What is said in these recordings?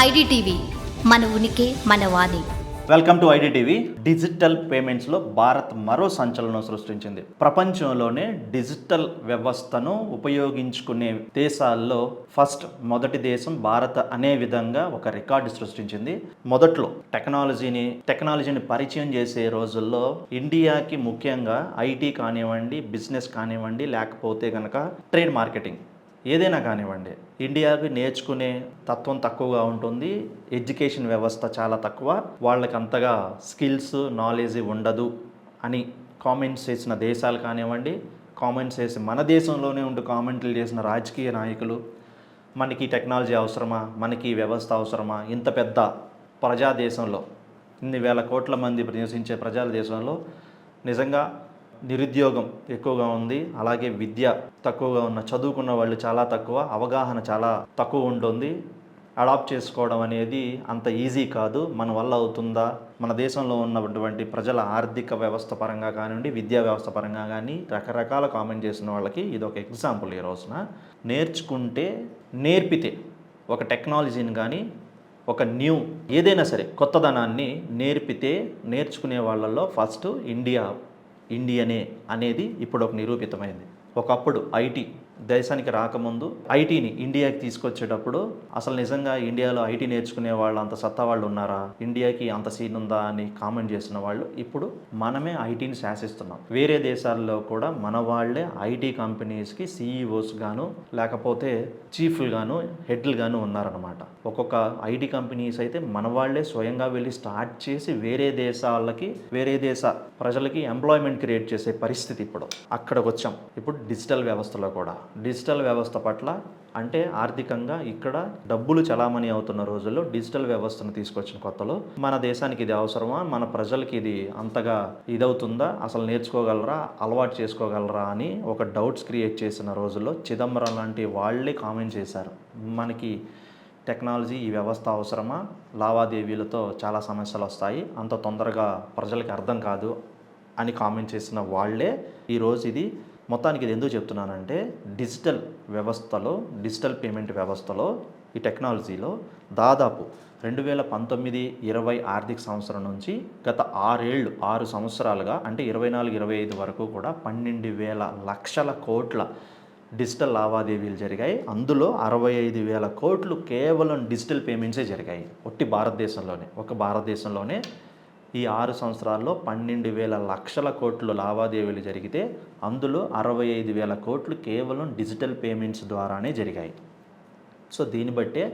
IDTV మన ఉనికి మన వాణి. Welcome to IDTV. డిజిటల్ పేమెంట్స్లో భారత్ మరో సంచలనం సృష్టించింది. ప్రపంచంలోనే డిజిటల్ వ్యవస్థను ఉపయోగించుకునే దేశాల్లో ఫస్ట్ మొదటి దేశం భారత్ అనే విధంగా ఒక రికార్డు సృష్టించింది. మొదట్లో టెక్నాలజీని టెక్నాలజీని పరిచయం చేసే రోజుల్లో ఇండియాకి ముఖ్యంగా ఐటీ కానివ్వండి బిజినెస్ కానివ్వండి లేకపోతే కనుక ట్రేడ్ మార్కెటింగ్. ఏదైనా కానివ్వండి ఇండియాకి నేర్చుకునే తత్వం తక్కువగా ఉంటుంది ఎడ్యుకేషన్ వ్యవస్థ చాలా తక్కువ వాళ్ళకి అంతగా స్కిల్స్ నాలెడ్జ్ ఉండదు అని కామెంట్స్ చేసిన దేశాలు కానివ్వండి కామెంట్స్ చేసి మన దేశంలోనే ఉంటూ కామెంట్లు చేసిన రాజకీయ నాయకులు మనకి టెక్నాలజీ అవసరమా మనకి వ్యవస్థ అవసరమా ఇంత పెద్ద ప్రజాదేశంలో ఇన్ని వేల కోట్ల మంది నివసించే ప్రజల దేశంలో నిజంగా నిరుద్యోగం ఎక్కువగా ఉంది. అలాగే విద్య తక్కువగా ఉన్న చదువుకున్న వాళ్ళు చాలా తక్కువ అవగాహన చాలా తక్కువ ఉంటుంది. అడాప్ట్ చేసుకోవడం అనేది అంత ఈజీ కాదు. మన వల్ల అవుతుందా? మన దేశంలో ఉన్నటువంటి ప్రజల ఆర్థిక వ్యవస్థ పరంగా కానివ్వండి విద్యా వ్యవస్థ పరంగా కానీ రకరకాల కామెంట్ చేసిన వాళ్ళకి ఇది ఒక ఎగ్జాంపుల్ ఈ రోజున. నేర్చుకుంటే నేర్పితే ఒక టెక్నాలజీని కానీ ఒక న్యూ ఏదైనా సరే కొత్తదనాన్ని నేర్పితే నేర్చుకునే వాళ్ళల్లో ఫస్ట్ ఇండియా ఇండియనే అనేది ఇప్పుడు ఒక నిరూపితమైంది. ఒకప్పుడు ఐటీ దేశానికి రాకముందు ఐటీని ఇండియాకి తీసుకొచ్చేటప్పుడు అసలు నిజంగా ఇండియాలో ఐటీ నేర్చుకునే వాళ్ళు అంత సత్తా వాళ్ళు ఉన్నారా? ఇండియాకి అంత సీన్ ఉందా అని కామెంట్ చేసిన వాళ్ళు ఇప్పుడు మనమే ఐటీని శాసిస్తున్నాం. వేరే దేశాల్లో కూడా మన వాళ్ళే ఐటీ కంపెనీస్కి సీఈఓస్ గాను లేకపోతే చీఫ్లు గాను హెడ్లు గాను ఉన్నారనమాట ఒక్కొక్క ఐటీ కంపెనీస్ అయితే మన వాళ్ళే స్వయంగా వెళ్ళి స్టార్ట్ చేసి వేరే దేశాలకి వేరే దేశ ప్రజలకి ఎంప్లాయ్మెంట్ క్రియేట్ చేసే పరిస్థితి ఇప్పుడు. అక్కడికి వచ్చాం ఇప్పుడు డిజిటల్ వ్యవస్థలో కూడా. డిజిటల్ వ్యవస్థ పట్ల అంటే ఆర్థికంగా ఇక్కడ డబ్బులు చలామణి అవుతున్న రోజుల్లో డిజిటల్ వ్యవస్థను తీసుకొచ్చిన కొత్తలో మన దేశానికి ఇది అవసరమా? మన ప్రజలకి ఇది అంతగా ఇదవుతుందా? అసలు నేర్చుకోగలరా? అలవాటు చేసుకోగలరా? అని ఒక డౌట్స్ క్రియేట్ చేసిన రోజుల్లో చిదంబరం లాంటి వాళ్ళే కామెంట్ చేశారు. మనకి టెక్నాలజీ ఈ వ్యవస్థ అవసరమా? లావాదేవీలతో చాలా సమస్యలు వస్తాయి. అంత తొందరగా ప్రజలకి అర్థం కాదు అని కామెంట్ చేసిన వాళ్ళే ఈరోజు ఇది మొత్తానికి ఇది ఎందుకు చెప్తున్నానంటే డిజిటల్ వ్యవస్థలో డిజిటల్ పేమెంట్ వ్యవస్థలో ఈ టెక్నాలజీలో దాదాపు రెండు వేల పంతొమ్మిది ఇరవై ఆర్థిక సంవత్సరం నుంచి గత ఆరేళ్ళు ఆరు సంవత్సరాలుగా అంటే ఇరవై నాలుగు ఇరవై ఐదు వరకు కూడా పన్నెండు వేల లక్షల కోట్ల డిజిటల్ లావాదేవీలు జరిగాయి. అందులో అరవై ఐదు వేల కోట్లు కేవలం డిజిటల్ పేమెంట్సే జరిగాయి ఒట్టి భారతదేశంలోనే ఒక భారతదేశంలోనే ఈ ఆరు సంవత్సరాల్లో పన్నెండు వేల లక్షల కోట్లు లావాదేవీలు జరిగితే అందులో అరవై ఐదు వేల కోట్లు కేవలం డిజిటల్ పేమెంట్స్ ద్వారానే జరిగాయి. సో దీన్ని బట్టే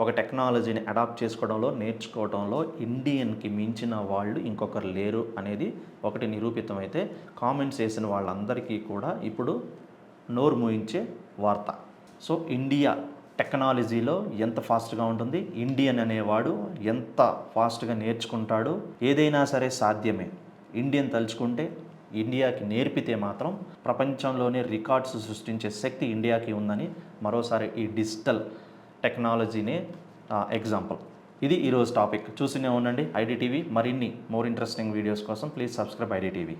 ఒక టెక్నాలజీని అడాప్ట్ చేసుకోవడంలో నేర్చుకోవడంలో ఇండియన్కి మించిన వాళ్ళు ఇంకొకరు లేరు అనేది ఒకటి నిరూపితమైతే కామెంట్స్ చేసిన వాళ్ళందరికీ కూడా ఇప్పుడు నోరు మూయించే వార్త. సో ఇండియా టెక్నాలజీలో ఎంత ఫాస్ట్గా ఉంటుంది ఇండియన్ అనేవాడు ఎంత ఫాస్ట్గా నేర్చుకుంటాడు ఏదైనా సరే సాధ్యమే. ఇండియన్ తలుచుకుంటే ఇండియాకి నేర్పితే మాత్రం ప్రపంచంలోనే రికార్డ్స్ సృష్టించే శక్తి ఇండియాకి ఉందని మరోసారి ఈ డిజిటల్ టెక్నాలజీనే ఎగ్జాంపుల్. ఇది ఈరోజు టాపిక్. చూసినే ఉండండి ఐడిటీవీ. మరిన్ని మోర్ ఇంట్రెస్టింగ్ వీడియోస్ కోసం ప్లీజ్ సబ్స్క్రైబ్ ఐడిటీవీ.